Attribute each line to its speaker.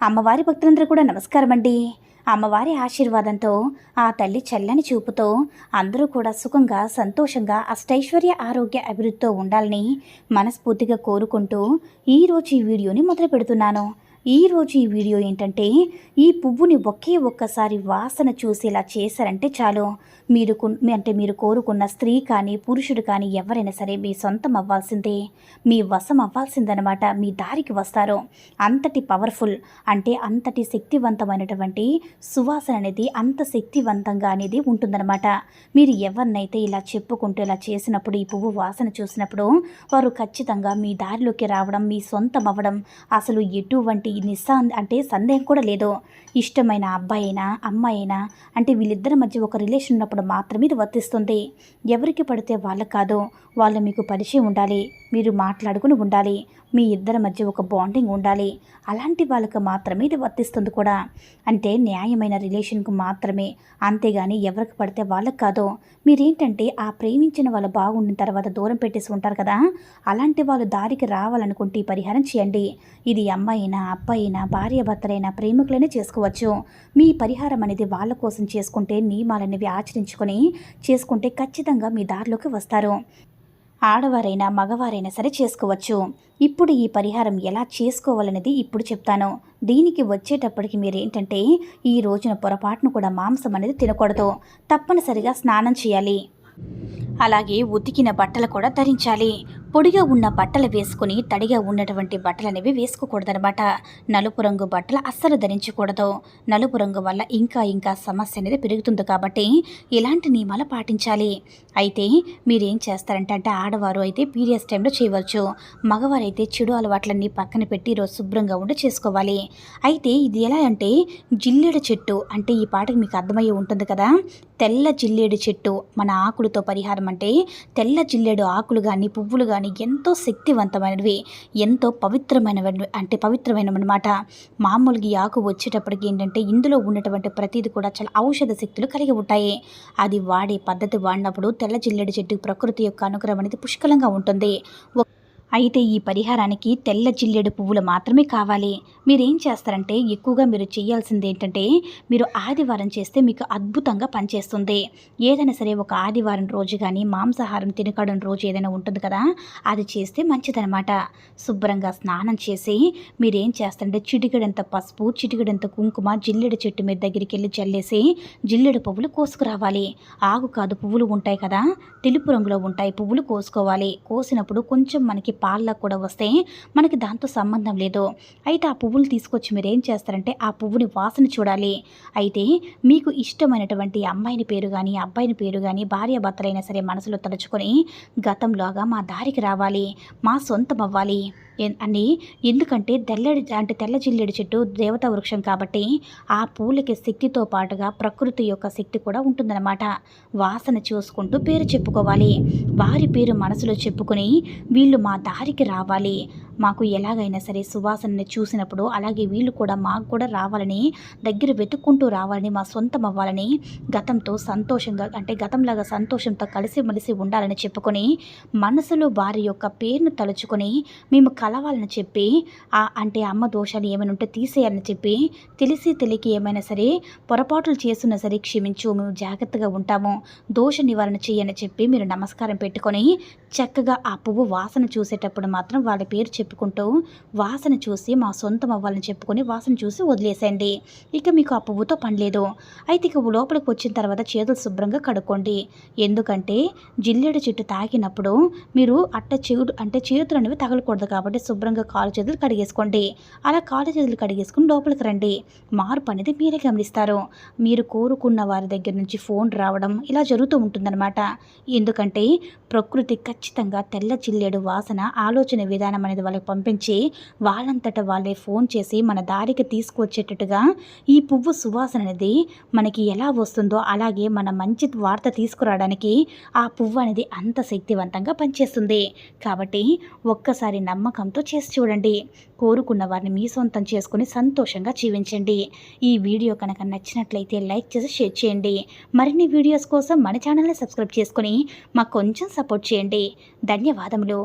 Speaker 1: అమ్మవారి భక్తులందరూ కూడా నమస్కారం అండి. అమ్మవారి ఆశీర్వాదంతో ఆ తల్లి చల్లని చూపుతో అందరూ కూడా సుఖంగా సంతోషంగా అష్టైశ్వర్య ఆరోగ్య అభివృద్ధితో ఉండాలని మనస్ఫూర్తిగా కోరుకుంటూ ఈరోజు ఈ వీడియోని మొదలు పెడుతున్నాను ఈరోజు ఈ వీడియో ఏంటంటే ఈ పువ్వుని ఒకే ఒక్కసారి వాసన చూసేలా చేశారంటే చాలు. మీరు అంటే మీరు కోరుకున్న స్త్రీ కానీ పురుషుడు కానీ ఎవరైనా సరే మీ సొంతం అవ్వాల్సిందే. మీ వశం అవ్వాల్సిందనమాట మీ దారికి వస్తారు. అంతటి పవర్ఫుల్ అంటే అంతటి శక్తివంతమైనటువంటి సువాసన అనేది అంత శక్తివంతంగా అనేది ఉంటుందన్నమాట. మీరు ఎవరినైతే ఇలా చెప్పుకుంటూ ఇలా చేసినప్పుడు ఈ పువ్వు వాసన చూసినప్పుడు వారు ఖచ్చితంగా మీ దారిలోకి రావడం మీ సొంతం అవ్వడం అసలు ఎటువంటి నిస్సా అంటే సందేహం కూడా లేదు? ఇష్టమైన అబ్బాయి అయినా అమ్మాయి అయినా అంటే వీళ్ళిద్దరి మధ్య ఒక రిలేషన్ ఉన్నప్పుడు మాత్రమే ఇది వర్తిస్తుంది. ఎవరికి పడితే వాళ్ళకు కాదు వాళ్ళు మీకు పరిచయం ఉండాలి. మీరు మాట్లాడుకుని ఉండాలి. మీ ఇద్దరి మధ్య ఒక బాండింగ్ ఉండాలి. అలాంటి వాళ్ళకు మాత్రమే ఇది వర్తిస్తుంది కూడా. అంటే న్యాయమైన రిలేషన్కు మాత్రమే. అంతేగాని ఎవరికి పడితే వాళ్ళకి కాదు. మీరేంటంటే ఆ ప్రేమించిన వాళ్ళు బాగుండిన తర్వాత దూరం పెట్టేసి ఉంటారు కదా. అలాంటి వాళ్ళు దారికి రావాలనుకుంటే పరిహారం చేయండి. ఇది అమ్మాయినా అబ్బాయినా భార్య భర్తలైనా ప్రేమికులైనా చేసుకోవచ్చు. మీ పరిహారం అనేది వాళ్ళ కోసం చేసుకుంటే నియమాలనేవి ఆచరించుకొని చేసుకుంటే ఖచ్చితంగా మీ దారిలోకి వస్తారు. ఆడవారైనా మగవారైనా సరే చేసుకోవచ్చు. ఇప్పుడు ఈ పరిహారం ఎలా చేసుకోవాలనేది ఇప్పుడు చెప్తాను. దీనికి వచ్చేటప్పటికి మీరు ఏంటంటే ఈ రోజున పొరపాటును కూడా మాంసం అనేది తినకూడదు. తప్పనిసరిగా స్నానం చేయాలి. అలాగే ఉతికిన బట్టలు కూడా ధరించాలి. పొడిగా ఉన్న బట్టలు వేసుకుని తడిగా ఉన్నటువంటి బట్టలు అనేవి వేసుకోకూడదనమాట నలుపు రంగు బట్టలు అస్సలు ధరించకూడదు. నలుపు రంగు వల్ల ఇంకా ఇంకా సమస్య అనేది పెరుగుతుంది కాబట్టి ఇలాంటి నియమాలు పాటించాలి. అయితే మీరేం చేస్తారంటే అంటే ఆడవారు అయితే పీరియడ్స్ టైంలో చేయవచ్చు. మగవారు అయితే చెడు అలవాట్లన్నీ పక్కన పెట్టి రోజు శుభ్రంగా ఉండి చేసుకోవాలి. అయితే ఇది ఎలా అంటే జిల్లేడు చెట్టు అంటే ఈ పాటకి మీకు అర్థమయ్యే ఉంటుంది కదా. తెల్ల జిల్లేడు చెట్టు మన ఆకులతో పరిహారం అంటే తెల్ల జిల్లేడు ఆకులు కానీ పువ్వులు కానీ ఎంతో శక్తివంతమైనవి ఎంతో పవిత్రమైనవి అంటే పవిత్రమైనవన్నమాట. మామూలుగా ఆకు వచ్చేటప్పటికి ఏంటంటే ఇందులో ఉన్నటువంటి ప్రతిది కూడా చాలా ఔషధ శక్తులు కలిగి ఉంటాయి. అది వాడే పద్ధతి వాడినప్పుడు తెల్ల జిల్లేడు చెట్టు ప్రకృతి యొక్క అనుగ్రహం అనేది పుష్కలంగా ఉంటుంది. ఒక- అయితే ఈ పరిహారానికి తెల్ల జిల్లేడు పువ్వులు మాత్రమే కావాలి. మీరేం చేస్తారంటే ఎక్కువగా మీరు చేయాల్సింది ఏంటంటే మీరు ఆదివారం చేస్తే మీకు అద్భుతంగా పనిచేస్తుంది. ఏదైనా సరే ఒక ఆదివారం రోజు కానీ మాంసాహారం తినకడం రోజు ఏదైనా ఉంటుంది కదా అది చేస్తే మంచిదనమాట శుభ్రంగా స్నానం చేసి మీరేం చేస్తారంటే చిటికెడంత పసుపు చిటికెడంత కుంకుమ జిల్లెడు చెట్టు మీద దగ్గరికి వెళ్ళి చల్లేసి జిల్లెడు పువ్వులు కోసుకురావాలి. ఆకు కాదు పువ్వులు ఉంటాయి కదా తెలుపు రంగులో ఉంటాయి పువ్వులు కోసుకోవాలి. కోసినప్పుడు కొంచెం మనకి పాల్లో కూడా వస్తే మనకి దాంతో సంబంధం లేదు. అయితే ఆ పువ్వులు తీసుకొచ్చి మీరు ఏం చేస్తారంటే ఆ పువ్వుని వాసన చూడాలి. అయితే మీకు ఇష్టమైనటువంటి అమ్మాయిని పేరు కానీ అబ్బాయిని పేరు కానీ భార్య భర్తలైనా సరే మనసులో తలుచుకొని గతంలోగా మా దారికి రావాలి. మా సొంతం అవ్వాలి అని ఎందుకంటే తెల్లడి అంటే తెల్ల జిల్లేడు చెట్టు దేవతా వృక్షం కాబట్టి ఆ పూలకి శక్తితో పాటుగా ప్రకృతి యొక్క శక్తి కూడా ఉంటుందన్నమాట. వాసన చూసుకుంటూ పేరు చెప్పుకోవాలి. వారి పేరు మనసులో చెప్పుకొని వీళ్ళు మా దారికి రావాలి. మాకు ఎలాగైనా సరే సువాసనని చూసినప్పుడు అలాగే వీళ్ళు కూడా మాకు కూడా రావాలని దగ్గర వెతుక్కుంటూ రావాలని మా సొంతం అవ్వాలని గతంతో సంతోషంగా అంటే గతంలాగా సంతోషంతో కలిసి మెలిసి ఉండాలని చెప్పుకొని మనసులో వారి యొక్క పేరును తలుచుకొని మేము కలవాలని చెప్పి ఆ అంటే అమ్మ దోషాలు ఏమైనా ఉంటే తీసేయాలని చెప్పి తెలిసి తెలియకి ఏమైనా సరే పొరపాట్లు చేస్తున్నా సరే క్షమించు మేము జాగ్రత్తగా ఉంటాము దోష నివారణ చేయని చెప్పి మీరు నమస్కారం పెట్టుకొని చక్కగా ఆ పువ్వు వాసన చూసేటప్పుడు మాత్రం వాళ్ళ పేరు చెప్పుకుంటూ వాసన చూసి మా సొంతం అవ్వాలని చెప్పుకొని వాసన చూసి వదిలేసండి ఇక మీకు ఆ పువ్వుతో పని లేదు. అయితే ఇక లోపలికి వచ్చిన తర్వాత చేతులు శుభ్రంగా కడుక్కోండి. ఎందుకంటే జిల్లేడు చెట్టు తాకినప్పుడు మీరు అట్ట చెవుడు అంటే చేతులు అనేవి తగలకూడదు కాబట్టి శుభ్రంగా కాలు చేతులు కడిగేసుకోండి. అలా కాలు చేతులు కడిగేసుకుని లోపలికి రండి. మార్పు అనేది మీరే గమనిస్తారు. మీరు కోరుకున్న వారి దగ్గర నుంచి ఫోన్ రావడం ఇలా జరుగుతూ ఉంటుందన్నమాట. ఎందుకంటే ప్రకృతి ఖచ్చితంగా తెల్ల చిల్లేడు వాసన ఆలోచన విధానం అనేది వాళ్ళకి మనకు పంపించి వాళ్ళంతట వాళ్ళే ఫోన్ చేసి మన దారికి తీసుకువచ్చేటట్టుగా ఈ పువ్వు సువాసన అనేది మనకి ఎలా వస్తుందో అలాగే మన మంచి వార్త తీసుకురావడానికి ఆ పువ్వు అనేది అంత శక్తివంతంగా పనిచేస్తుంది. కాబట్టి ఒక్కసారి నమ్మకంతో చేసి చూడండి. కోరుకున్న వారిని మీ సొంతం చేసుకుని సంతోషంగా జీవించండి. ఈ వీడియో కనుక నచ్చినట్లయితే లైక్ చేసి షేర్ చేయండి. మరిన్ని వీడియోస్ కోసం మన ఛానల్ని సబ్స్క్రైబ్ చేసుకుని మాకు కొంచెం సపోర్ట్ చేయండి. ధన్యవాదములు.